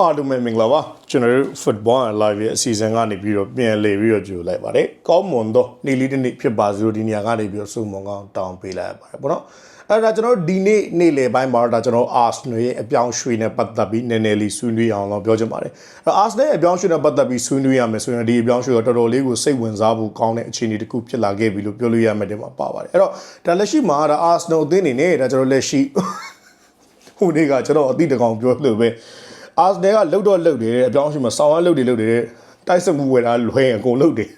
အားလုံးပဲမင်္ဂလာပါကျွန်တော်တို့ football and live ရဲ့အစီအစဉ်ကနေပြီးတော့ပြန်လည်ပြီးတော့ကြိုလိုက်ပါတယ်ကောင်းမွန်တော့နေ့လေးတစ်နေ့ဖြစ်ပါစေလို့ဒီနေရာကနေပြီးတော့စုံမွန်ကောင်းတောင်းပေးလိုက်ရပါတယ်ပေါ့နော်အဲ့ဒါကျွန်တော်တို့ဒီနေ့နေ့လယ်ပိုင်းမှာတော့ဒါကျွန်တော် Arsenal ရဲ့အပြောင်းရွှေ့နဲ့ပတ်သက်ပြီးနည်းနည်းလေးဆွေးနွေးအောင်တော့ပြောချင်ပါတယ်အဲ့ Arsenal ရဲ့အပြောင်းရွှေ့နဲ့ပတ်သက်ပြီးဆွေးနွေးရမယ်ဆိုရင်ဒီအပြောင်းရွှေ့တော့တော်တော်လေးကိုစိတ်ဝင်စားဖို့ကောင်းတဲ့အခြေအနေတစ်ခုဖြစ်လာခဲ့ပြီလို့ပြောလို့ရမယ်တဲ့မှာပါပါတယ်အဲ့တော့ဒါလက်ရှိမှာဒါ Arsenal အသင်းအနေနဲ့ဒါကျွန်တော်လက်ရှိဟိုနေ့ကကျွန်တော်အတိတကောင်ပြောလို့ပဲ အာစနယ်ကလှုပ်တော့လှုပ်တယ်အပြောင်းအရွှေ့မှာဆောင်းဝမ်းလှုပ်တယ်လှုပ်တယ်တိုက်စမှုဝယ်တာလွှဲရင်အကုန်လှုပ်တယ်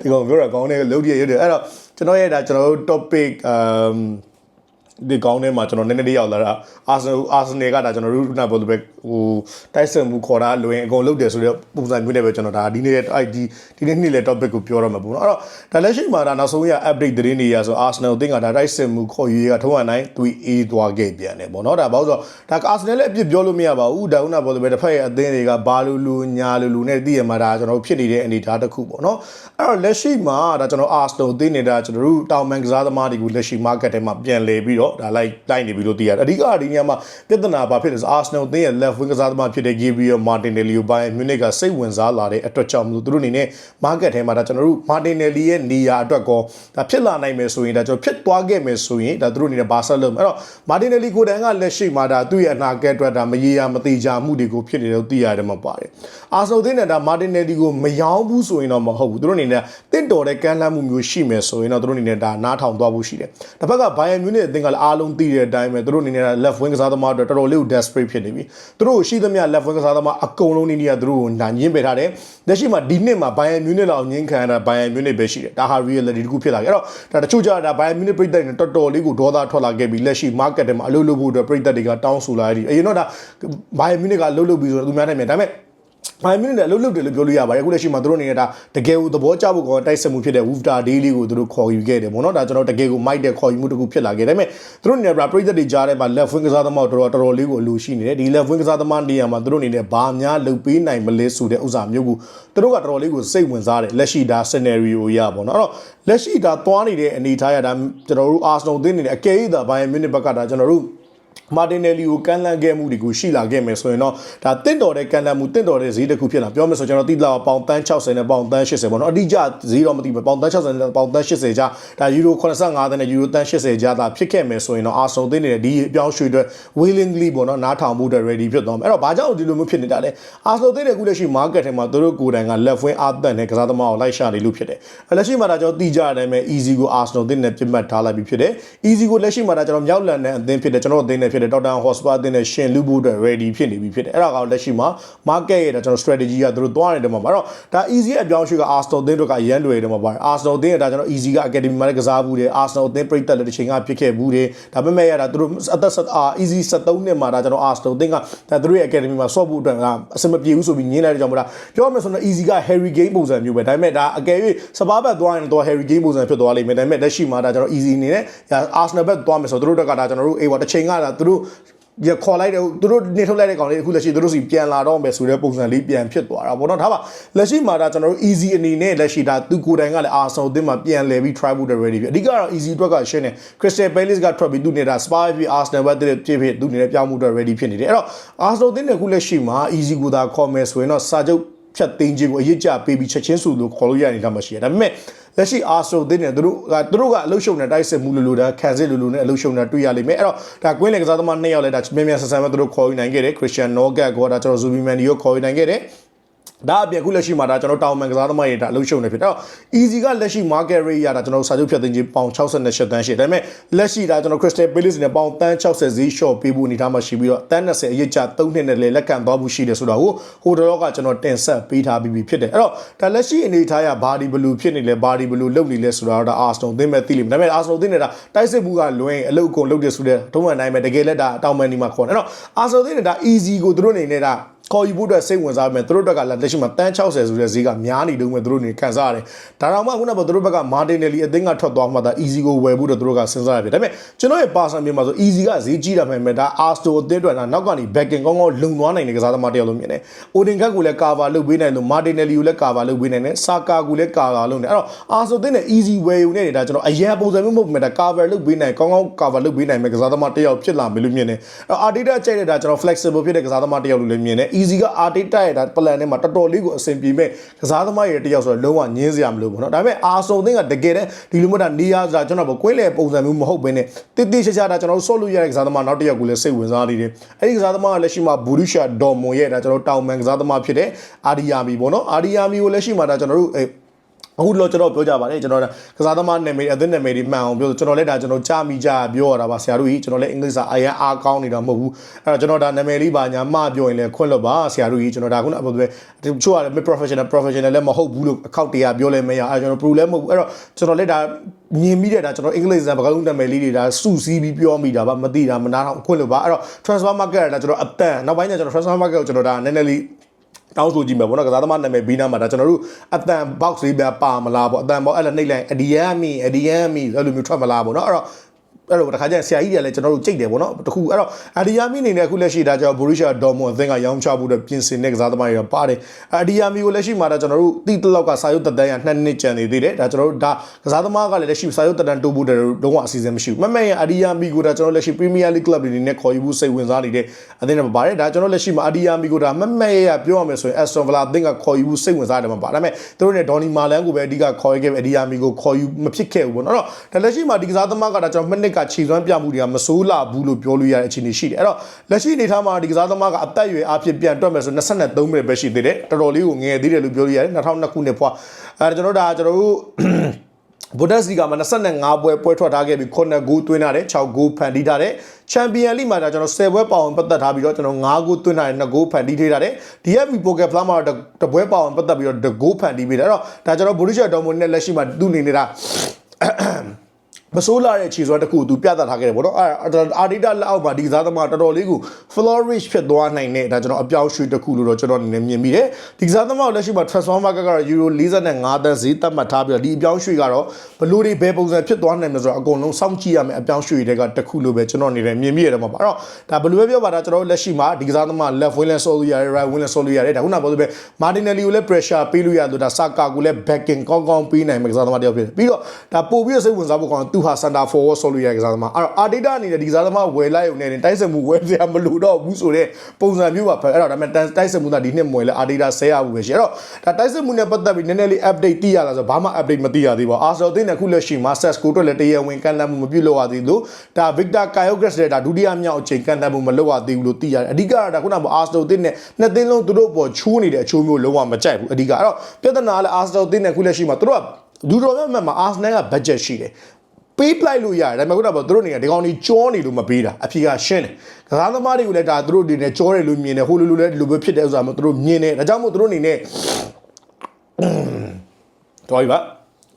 ဒီကောင်ပြောတာကောင်းတယ်လှုပ်ရရရတယ်အဲ့တော့ကျွန်တော်ရဲ့ဒါကျွန်တော်တို့ topic um ဒီကောင်းထဲမှာကျွန်တော်နည်းနည်းလေးရောက်လာတာအာဆင်အာဆင်နယ်ကဒါကျွန်တော်တို့ခုနပြောလို့ပဲဟိုတိုက်ဆန်မှုခေါ်တာလွင်အကုန်လုပ်တယ်ဆိုတော့ပုံစံမျိုးနဲ့ပဲကျွန်တော်ဒါဒီနေ့အဲ့ဒီဒီနေ့နေ့လေ topic ကိုပြောရမှာပေါ့နော်အဲ့တော့ဒါလက်ရှိမှာဒါနောက်ဆုံးရ update သတင်းတွေရဆို Arsenal အသင်းကဒါတိုက်ဆန်မှုခေါ်ရွေးကထုံးရနိုင်သူအေးသွားခဲ့ပြန်တယ်ပေါ့နော်ဒါဘာလို့ဆိုတော့ဒါ Arsenal လည်းအပြစ်ပြောလို့မရပါဘူးဒါခုနပြောလို့ပဲတစ်ဖက်ရဲ့အသင်းတွေကဘာလူလူညာလူလူနဲ့တည်ရမှာဒါကျွန်တော်ဖြစ်နေတဲ့အနေအထားတစ်ခုပေါ့နော်အဲ့တော့လက်ရှိမှာဒါကျွန်တော် Arsenal အသင်းနေတာကျွန်တော်တို့တောင်မန်ကစားသမားတွေကိုလက်ရှိ market ထဲမှာပြန်လဲပြီးတော့ဒါလိုက်တိုက်နေပြီလို့သိရတယ်အဓိကဒီနေရာမှာပြဿနာဘာဖြစ်လဲဆို Arsenal အသင်းရဲ့ left wing ကစားသမားဖြစ်တဲ့ Gabriel Martinelli ကိုပိုင်း Munich ကစိတ်ဝင်စားလာတဲ့အတွက်ကြောင့်မလို့သူတို့အနေနဲ့ market ထဲမှာဒါကျွန်တော်တို့ Martinelli ရဲ့နေရာအတွက်ကောဒါဖြစ်လာနိုင်မယ်ဆိုရင်ဒါကျွန်တော်ဖြစ်သွားခဲ့မယ်ဆိုရင်ဒါသူတို့အနေနဲ့ဘာဆက်လုပ်မလဲအဲ့တော့ Martinelli ကိုယ်တိုင်ကလက်ရှိမှာဒါသူ့ရဲ့အနာဂတ်အတွက်ဒါမရေရာမတိကြမှုတွေကိုဖြစ်နေလို့သိရတယ်မှာပါတယ်။ Arsenal အသင်းနဲ့ဒါ Martinelli ကိုမယောင်းဘူးဆိုရင်တော့မဟုတ်ဘူးသူတို့အနေနဲ့တင့်တော်တဲ့ကမ်းလှမ်းမှုမျိုးရှိမယ်ဆိုရင်တော့သူတို့အနေနဲ့ဒါနားထောင်သွားဖို့ရှိတယ်။တစ်ဖက်က Bayern Munich အသင်းကလည်းအားလုံးသိတဲ့အတိုင်းပဲသူတို့အနေနဲ့ left wing ကစားသမားအတွက်တော်တော်လေးကို desperate ဖြစ်နေပြီ။သူတို့ရှိသမျှ left wing ကစားသမားအကုန်လုံးနေနေရသူတို့ကိုညာညင်းပယ်ထားတယ်။လက်ရှိမှာဒီနှစ်မှာ Bayern Munich လောက်ညင်းခံရတာ Bayern Munich ပဲရှိတယ်။ဒါဟာ reality တခုဖြစ်လာခဲ့။အဲ့တော့ဒါတချို့ကြတာ Bayern Munich ပြည်သက်တွေတော်တော်လေးကိုဒေါသထွက်လာခဲ့ပြီးလက်ရှိ market ထဲမှာအလုပ်လုပ်ဖို့အတွက်ပြည်သက်တွေကတောင်းဆိုလာရည်။အရင်တော့ဒါ Bayern Munich ကလှုပ်လှုပ်ပြီးဆိုတော့သူများနိုင်မယ်ဒါပေမဲ့ ဘိုင်မီနစ်လည်းအလုပ်လုပ်တယ်လို့ပြောလို့ရပါတယ်အခုလက်ရှိမှာသူတို့အနေနဲ့ဒါတကယ်ကိုသဘောကျဖို့ကောတိုက်ဆက်မှုဖြစ်တဲ့ Woofer Daily ကိုသူတို့ခေါ်ယူခဲ့တယ်ပေါ့နော်ဒါကျွန်တော်တကယ်ကိုမိုက်တဲ့ခေါ်ယူမှုတစ်ခုဖြစ်လာခဲ့တယ်ဒါပေမဲ့သူတို့အနေနဲ့ပြည်သက်တွေကြားထဲမှာ left wing ကစားသမားတော်တော်တော်တော်လေးကိုအလိုရှိနေတယ်ဒီ left wing ကစားသမားနေရာမှာသူတို့အနေနဲ့ဘာများလုပ်ပေးနိုင်မလဲဆိုတဲ့ဥစ္စာမျိုးကိုသူတို့ကတော်တော်လေးကိုစိတ်ဝင်စားတယ်လက်ရှိဒါ scenario ရပေါ့နော်အဲ့တော့လက်ရှိဒါသွားနေတဲ့အနေအထားရဒါကျွန်တော်တို့ Arsenal သင်းနေတယ်အကယ်၍ဒါ Bayern Munich ဘက်ကဒါကျွန်တော်တို့ မာတင်နယ်လီကိုကန်လန့်ခဲ့မှုတွေကိုရှိလာခဲ့မယ်ဆိုရင်တော့ဒါတင့်တော်တဲ့ကန်လန့်မှုတင့်တော်တဲ့ဈေးတစ်ခုဖြစ်လာပြောမယ်ဆိုကျွန်တော်တိလာပေါင်တန်း60နဲ့ပေါင်တန်း80ပေါ့နော်အတိအကျဈေးတော့မသိဘူးပေါင်တန်း60နဲ့ပေါင်တန်း80ကြားဒါယူရို85တန်းနဲ့ယူရိုတန်း80ကြားသာဖြစ်ခဲ့မယ်ဆိုရင်တော့အာဆုံသိနေတဲ့ဒီအပြောင်းရွှေ့အတွက် willingly ပေါ့နော်နားထောင်မှုအတွက် ready ဖြစ်သွားမယ်အဲ့တော့ဘာကြောင့်ဒီလိုမျိုးဖြစ်နေတာလဲအာဆုံသိတဲ့ခုလက်ရှိ market ထဲမှာသူတို့ကိုယ်တိုင်က left wing အသန့်နဲ့ကစားသမားကိုလိုက်ရှာနေလို့ဖြစ်တယ်လက်ရှိမှာဒါကျွန်တော်တိကျတဲ့အတိုင်းပဲ easy ကို Arsenal သိနေပြတ်မှတ်ထားလိုက်ပြီးဖြစ်တယ် easy ကိုလက်ရှိမှာဒါကျွန်တော်မြောက်လန်နဲ့အသင်းဖြစ်တယ်ကျွန်တော်အသင်းနဲ့ဖြစ်တယ် Tottenham Hotspur အသင်းနဲ့ရှင်လူဖို့အတွက် ready ဖြစ်နေပြီဖြစ်တယ်အဲ့ဒါကောင်လက်ရှိမှာ market ရဲ့ဒါကျွန်တော် strategy ကသူတို့သွားနေတယ်မှာပါတော့ဒါ easy အပြောင်းရွှေ့က Arsenal အသင်းတို့ကရန်လွယ်တယ်မှာပါတယ် Arsenal အသင်းကဒါကျွန်တော် easy က academy မှာလည်းကစားဘူးတယ် Arsenal အသင်းပြိတက်လည်းတစ်ချိန်ကဖြစ်ခဲ့ဘူးတယ်ဒါပေမဲ့ရတာသူတို့အသက်အာ easy 73နှစ်မှာဒါကျွန်တော် Arsenal အသင်းကဒါသူတို့ရဲ့ academy မှာဆော့ဖို့အတွက်ကအဆင်မပြေဘူးဆိုပြီးညင်းလိုက်တဲ့ကြောင့်မလားပြောမယ်ဆိုတော့ easy က Harry Kane ပုံစံမျိုးပဲဒါပေမဲ့ဒါအကယ်၍စပါးဘက်သွားရင်တော့ Harry Kane ပုံစံဖြစ်သွားလိမ့်မယ်ဒါပေမဲ့လက်ရှိမှာဒါကျွန်တော် easy အနေနဲ့ Arsenal ဘက်သွားမယ်ဆိုတော့သူတို့တက်ကဒါကျွန်တော်တို့အေးပါတစ်ချိန်ကဒါသူတို့ရခေါ်လိုက်တယ်သူတို့နေထုတ်လိုက်တဲ့ကောင်လေးအခုလက်ရှိသူတို့စီပြန်လာတော့မယ်ဆိုတဲ့ပုံစံလေးပြန်ဖြစ်သွားတာပေါ့နော်ဒါပါလက်ရှိမှာဒါကျွန်တော်တို့ easy အနေနဲ့လက်ရှိဒါသူကိုယ်တိုင်ကလည်း Arsenal အသင်းမှာပြန်လဲပြီး try ဖို့ ready ဖြစ်အဓိကတော့ easy အတွက်ကရှင်းတယ် Crystal Palace ကထွက်ပြီးသူနေတာ Spurs ပြီး Arsenal ဘက်တည်းဖြစ်ဖြစ်သူနေနဲ့ပြောင်းမှုအတွက် ready ဖြစ်နေတယ်အဲ့တော့ Arsenal အသင်းနဲ့အခုလက်ရှိမှာ easy ကိုသာခေါ်မယ်ဆိုရင်တော့စာချုပ် ဖြတ်သိမ်းခြင်းကိုအရေးကြပေးပြီးချက်ချင်းစုလို့ခေါ်လို့ရနေတာမရှိရဒါပေမဲ့လက်ရှိအာဆိုတင်းနေသူတို့ကသူတို့ကအလုရှုံနဲ့တိုက်စစ်မှုလို့လို့ဒါခံစစ်လို့လို့နဲ့အလုရှုံနဲ့တွေ့ရလိမ့်မယ်အဲ့တော့ဒါကွင်းလေကစားသမားနှစ်ယောက်လည်းဒါမြန်မြန်ဆန်ဆန်ပဲသူတို့ခေါ်ယူနိုင်ခဲ့တယ်ခရစ်စတီယန်နိုဂတ်ကောဒါကျွန်တော်ဇူဘီမန်ဒီကိုခေါ်ယူနိုင်ခဲ့တယ် ဒါအပြင်ခုလက်ရှိမှာဒါကျွန်တော်တောင်မန်ကစားသမားတွေဒါအလုပ်ရှုံနေဖြစ်တော့ easy ကလက်ရှိ market rate ရတာကျွန်တော်စာချုပ်ဖြတ်သိမ်းခြင်းပေါင်68တန်းရှိဒါပေမဲ့လက်ရှိဒါကျွန်တော် Crystal Palace နဲ့ပေါင်တန်း60ဈေး short ပေးဖို့အနေထားမှာရှိပြီးတော့တန်း20အရစ်ချ3နှစ်နဲ့လည်းလက်ခံသွားမှုရှိတယ်ဆိုတော့ဟိုတော့ကကျွန်တော်တင်ဆက်ပေးထားပြီးပြီဖြစ်တယ်အဲ့တော့ဒါလက်ရှိအနေထားရဘာဒီဘလူးဖြစ်နေလဲဘာဒီဘလူးလုပ်နေလဲဆိုတော့ဒါ Arsenal သင်းမဲ့သိလိမ့်မယ်ဒါပေမဲ့ Arsenal သင်းနေတာတိုက်စစ်ဘူးကလွင်အလုပ်ကုန်လုပ်တယ်ဆိုတဲ့ထုံးမှန်တိုင်းပဲတကယ်လက်ဒါတောင်မန်ဒီမှာခေါ်တယ်အဲ့တော့ Arsenal သင်းနေတာ easy ကိုသူတို့အနေနဲ့ဒါ ခေါ်ယူဖို့အတွက်စိတ်ဝင်စားမယ်သူတို့ဘက်ကလက်ရှိမှာတန်း60ဆိုတဲ့ဈေးကများနေတုန်းပဲသူတို့နေကန်စားရတယ်ဒါတော့မှခုနကသူတို့ဘက်ကမာတင်နယ်လီအသင်းကထွက်သွားမှသာ easy ကိုဝယ်ဖို့တော့သူတို့ကစဉ်းစားရပြီဒါပေမဲ့ကျွန်တော်ရဲ့ပါဆန်မြေမှာဆို easy ကဈေးကြီးတာမှန်မယ်ဒါ Arsto အသင်းအတွက်နောက်ကနေ backing ကောင်းကောင်းလုံသွားနိုင်တဲ့ကစားသမားတစ်ယောက်လို့မြင်တယ် Odin ကကိုလည်း cover လုပ်ပေးနိုင်လို့ Martinelli ကိုလည်း cover လုပ်ပေးနိုင်တယ် Saka ကိုလည်း cover လုပ်နေအဲ့တော့ Arsto အသင်းနဲ့ easy ဝယ်ယူနေတာကျွန်တော်အရင်ပုံစံမျိုးမဟုတ်ဘူးဒါ cover လုပ်ပေးနိုင်ကောင်းကောင်း cover လုပ်ပေးနိုင်မယ်ကစားသမားတစ်ယောက်ဖြစ်လာမယ်လို့မြင်တယ်အဲ့တော့ Arteta ကြိုက်တဲ့ဒါကျွန်တော် flexible ဖြစ်တဲ့ကစားသမားတစ်ယောက်လို့လည်းမြင်တယ် easy က Arteta ရဲ့ဒါ plan ထဲမှာတော်တော်လေးကိုအဆင်ပြေမဲ့ကစားသမားရဲ့တစ်ယောက်ဆိုတော့လုံးဝညင်းစရာမလိုဘူးเนาะဒါပေမဲ့ Arsenal အသင်းကတကယ်တမ်းဒီလိုမျိုးဒါနေရာဆိုတာကျွန်တော်ကွင်းလေပုံစံမျိုးမဟုတ်ဘဲနဲ့တိတိကျကျဒါကျွန်တော်တို့ဆော့လို့ရတဲ့ကစားသမားနောက်တစ်ယောက်ကိုလည်းစိတ်ဝင်စားနေတယ်အဲ့ဒီကစားသမားကလက်ရှိမှာ Borussia Dortmund ရဲ့ဒါကျွန်တော်တောင်မန်ကစားသမားဖြစ်တဲ့ Adiami ပေါ့နော် Adiami ကိုလက်ရှိမှာဒါကျွန်တော်တို့ အဲအခုတော့ကျွန်တော်ပြောကြပါလေကျွန်တော်ကစားသမားနာမည်အသင်းနာမည်တွေမှန်အောင်ပြောကျွန်တော်လည်းဒါကျွန်တော်ကြားမိကြပြောရတာပါဆရာတို့ကြီးကျွန်တော်လည်းအင်္ဂလိပ်စာအရင်အားကောင်းနေတာမဟုတ်ဘူးအဲ့တော့ကျွန်တော်ဒါနာမည်လေးပါညာမှပြောရင်လည်းခွင့်လွတ်ပါဆရာတို့ကြီးကျွန်တော်ဒါခုနကပြောတယ်တချို့ကလည်း professional professional လည်းမဟုတ်ဘူးလို့အခောက်တရားပြောလဲမရအဲ့ကျွန်တော် pro လည်းမဟုတ်ဘူးအဲ့တော့ကျွန်တော်လည်းဒါမြင်မိတဲ့ဒါကျွန်တော်အင်္ဂလိပ်စာပကလုံးနာမည်လေးတွေဒါစုစည်းပြီးပြောမိတာပါမသိတာမနာတော့ခွင့်လွတ်ပါအဲ့တော့ transfer market ကဒါကျွန်တော်အတန်နောက်ပိုင်းကျကျွန်တော် transfer market ကိုကျွန်တော်ဒါနည်းနည်းလေး တောင်းဆိုကြည့်မယ်ပေါ့နော်ကစားသမားနာမည်ဘီနာမှာဒါကျွန်တော်တို့အတန် box လေးပြပါမလားပေါ့အတန်ပေါ့အဲ့ဒါနှိပ်လိုက်အဒီယမ်မီအဒီယမ်မီအဲ့လိုမျိုးထွက်မလားပေါ့နော်အဲ့တော့ အဲ့လိုတခါကျရင်ဆရာကြီးတွေကလည်းကျွန်တော်တို့ကြိတ်တယ်ပေါ့နော်တခုအဲ့တော့အဒီယာမီအနေနဲ့အခုလက်ရှိဒါကြောင့်ဘူရီရှာဒေါ်မွန်အသင်းကရောင်းချဖို့အတွက်ပြင်ဆင်တဲ့ကစားသမားတွေကပါတယ်အဒီယာမီကိုလက်ရှိမှာဒါကျွန်တော်တို့တိတလောက်ကစာရုပ်တက်တန်းရနှစ်နှစ်ကျန်နေသေးတယ်ဒါကျွန်တော်တို့ဒါကစားသမားကလည်းလက်ရှိစာရုပ်တက်တန်းတိုးဖို့တဲ့လုံးဝအစီအစဉ်မရှိဘူးမမန်ရအဒီယာမီကိုဒါကျွန်တော်လက်ရှိပရီးမီးယားလိကလပ်တွေနဲ့ခေါ်ယူဖို့စိတ်ဝင်စားနေတဲ့အသင်းတွေမှာပါတယ်ဒါကျွန်တော်လက်ရှိမှာအဒီယာမီကိုဒါမမန်ရပြောရမယ်ဆိုရင်အက်စတွန်ဗလာအသင်းကခေါ်ယူဖို့စိတ်ဝင်စားတယ်မှာပါဒါပေမဲ့သူတို့နဲ့ဒေါ်နီမာလန်ကိုပဲအဓိကခေါ်ရခဲ့ပဲအဒီယာမီကိုခေါ်ယူမဖြစ်ခဲ့ဘူးပေါ့နော်အဲ့တော့ဒါလက်ရှိမှာဒီကစားသမားကဒါကျွန်တော်မနစ်ကခြေစွမ်းပြမှုတွေကမစိုးလာဘူးလို့ပြောလို့ရတဲ့အခြေအနေရှိတယ်အဲ့တော့လက်ရှိအနေထားမှာဒီကစားသမားကအသက်အရွယ်အဖြစ်ပြန်တွက်မယ်ဆို23မိနစ်ပဲရှိသေးတယ်တော်တော်လေးကိုငယ်သေးတယ်လို့ပြောလို့ရတယ်2002ခုနှစ်ဖွာအဲကျွန်တော်တို့ဒါကျွန်တော်တို့ဘုဒ္ဓစီကမှာ25ပွဲပွဲထွက်ထားခဲ့ပြီး9ဂိုးသွင်းထားတယ်6ဂိုးဖန်တီးထားတယ်ချန်ပီယံလိမှာဒါကျွန်တော်10ပွဲပေါင်ပတ်သက်ထားပြီးတော့ကျွန်တော်9ဂိုးသွင်းထားတယ်2ဂိုးဖန်တီးထားတယ် DFB Poker Plan မှာတော့တပွဲပေါင်ပတ်သက်ပြီးတော့2ဂိုးဖန်တီးပေးတယ်အဲ့တော့ဒါကျွန်တော် Borussia Dortmund နဲ့လက်ရှိမှာသူ့အနေနဲ့ဒါ မဆိုးလာတဲ့ခြေစွမ်းတစ်ခုသူပြသထားခဲ့တယ်ဗောနော်အဲအာဒီတာလက်အောက်မှာဒီကစားသမားတော်တော်လေးကို flourish ဖြစ်သွားနိုင်တဲ့ဒါကျွန်တော်အပြောင်းရွှေ့တစ်ခုလို့တော့ကျွန်တော်အနေနဲ့မြင်မိတယ်ဒီကစားသမားကိုလက်ရှိမှာ transfer market ကတော့ euro 45တန်းဈေးသတ်မှတ်ထားပြီးတော့ဒီအပြောင်းရွှေ့ကတော့ဘလို့တွေဘယ်ပုံစံဖြစ်သွားနိုင်မလဲဆိုတော့အကုန်လုံးစောင့်ကြည့်ရမယ်အပြောင်းရွှေ့တွေကတစ်ခုလို့ပဲကျွန်တော်အနေနဲ့မြင်မိရတယ်မှာပါအဲ့တော့ဒါဘလို့ပဲပြောပါတာကျွန်တော်လက်ရှိမှာဒီကစားသမား left wing လဲဆော်လို့ရတယ် right wing လဲဆော်လို့ရတယ်ဒါခုနကပြောသလိုပဲ Martinelli ကိုလည်း pressure ပေးလို့ရလို့ဒါ Saka ကိုလည်း backing ကောင်းကောင်းပေးနိုင်မယ်ကစားသမားတယောက်ဖြစ်တယ်ပြီးတော့ဒါပို့ပြီးတော့စိတ်ဝင်စားဖို့ကောင်းသူဟာ center forward ဆော်လို့ရတဲ့ကစားသမားအဲ့တော့ Arteta အနေနဲ့ဒီကစားသမားဝယ်လိုက်ုံနဲ့တိုက်စစ်မှုဝယ်စရာမလိုတော့ဘူးဆိုတော့ပုံစံမျိုးပါအဲ့တော့ဒါပေမဲ့တိုက်စစ်မှုကဒီနှစ်မွယ်လဲ Arteta ဆဲရဘူးပဲရှိအဲ့တော့ဒါတိုက်စစ်မှုနဲ့ပတ်သက်ပြီးနည်းနည်းလေး update သိရလားဆိုဘာမှ update မသိရသေးပါဘူး Arsenal အသင်းနဲ့ခုလက်ရှိ Masters ကိုအတွက်လည်းတရားဝင်ကန်လှမ်းမှုမပြုတ်လို့ရသေးလို့ဒါ Victor Kyogres တဲ့ဒါဒုတိယမြောက်အချိန်ကန်လှမ်းမှုမလုပ်ရသေးဘူးလို့သိရတယ်အဓိကတော့ဒါခုနက Arsenal အသင်းနဲ့နှစ်သင်းလုံးသူတို့ပေါ်ချိုးနေတဲ့အချိုးမျိုးလုံးဝမကြိုက်ဘူးအဓိကအဲ့တော့ပြဿနာကလည်း Arsenal အသင်းနဲ့ခုလက်ရှိမှာသူတို့ကလူတော်များများမှာ Arsenal က budget ရှိတယ် ပေးပလိုက်လို့ရတယ်ဒါပေမဲ့ခုနကသူတို့နေကဒီကောင်ကြီးကြောနေလို့မပေးတာအဖြေကရှင်းတယ်ကစားသမားတွေကိုလည်းဒါသူတို့ဒီနဲ့ကြောတယ်လို့မြင်တယ်ဟိုလိုလိုလည်းဒီလိုပဲဖြစ်တယ်ဥစ္စာမျိုးသူတို့မြင်တယ်ဒါကြောင့်မို့သူတို့အနေနဲ့တော်ပြီပါ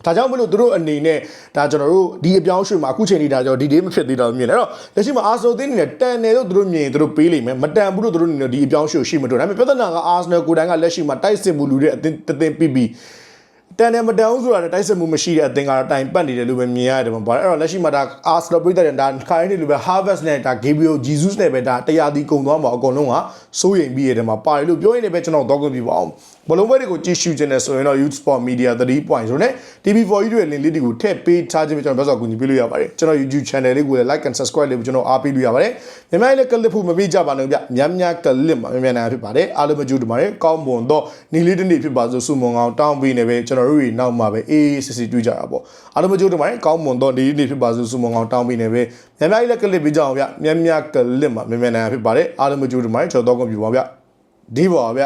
ဒါကြောင့်မလို့သူတို့အနေနဲ့ဒါကျွန်တော်တို့ဒီအပြောင်းရွှေ့မှာအခုချိန်ထိဒါကျွန်တော်ဒီဒေးမဖြစ်သေးတော့မြင်တယ်အဲ့တော့လက်ရှိမှာအာဆယ်တင်းအနေနဲ့တန်တယ်လို့သူတို့မြင်ရင်သူတို့ပေးလိမ့်မယ်မတန်ဘူးလို့သူတို့အနေနဲ့ဒီအပြောင်းရွှေ့ရှိမလို့ဒါပေမဲ့ပြဿနာကအာဆယ်နယ်ကိုယ်တိုင်ကလက်ရှိမှာတိုက်စစ်မှုလူတဲ့အတင်းတသိပြီးပြီး တန်တယ်မတန်ဘူးဆိုတာနဲ့တိုက်စစ်မှုမရှိတဲ့အသင်ကတော့တိုင်ပတ်နေတယ်လို့ပဲမြင်ရတယ်မှာပါတယ်အဲ့တော့လက်ရှိမှာဒါ Arsenal ပြည်တဲ့ဒါခိုင်းနေလို့ပဲ Harvest နဲ့ဒါ Gabriel Jesus နဲ့ပဲဒါတရားဒီကုံသွားမှာအကုန်လုံးကစိုးရိမ်ပြီးရတယ်မှာပါတယ်လို့ပြောရင်းနဲ့ပဲကျွန်တော်တော့ခွင့်ပြပါအောင်ဘလုံးဘဲတွေကိုကြည့်ရှုခြင်းနဲ့ဆိုရင်တော့ Youth Sport Media 3 point ဆိုနဲ့ TV4 ကြီးတွေ link လေးတွေကိုထည့်ပေးထားခြင်းပဲကျွန်တော်ဘက်ဆောက်ကူညီပေးလို့ရပါတယ်ကျွန်တော် YouTube channel လေးကိုလည်း like and subscribe လေးကိုကျွန်တော်အားပေးလို့ရပါတယ်မြန်မာလည်းကလစ်ဖို့မမေ့ကြပါနဲ့ဗျများများကလစ်မှာမြန်မြန်နိုင်ဖြစ်ပါတယ်အားလုံးမကြိုးတပါတယ်ကောင်းမွန်တော့နေလေးတစ်နေ့ဖြစ်ပါစို့စုမုံအောင်တောင်းပေးနေပဲကျွန်တော်တို့တွေနောက်မှာပဲအေးအေးစစ်စစ်တွေ့ကြတာပေါ့အားလုံးမကြိုးတပါတယ်ကောင်းမွန်တော့နေလေးနေ့ဖြစ်ပါစို့စုမုံအောင်တောင်းပေးနေပဲများများလည်းကလစ်ပေးကြအောင်ဗျများများကလစ်မှာမြန်မြန်နိုင်ဖြစ်ပါတယ်အားလုံးမကြိုးတပါတယ်ကျွန်တော်တော့ကွန်ပျူတာဗျဒီပါဗျ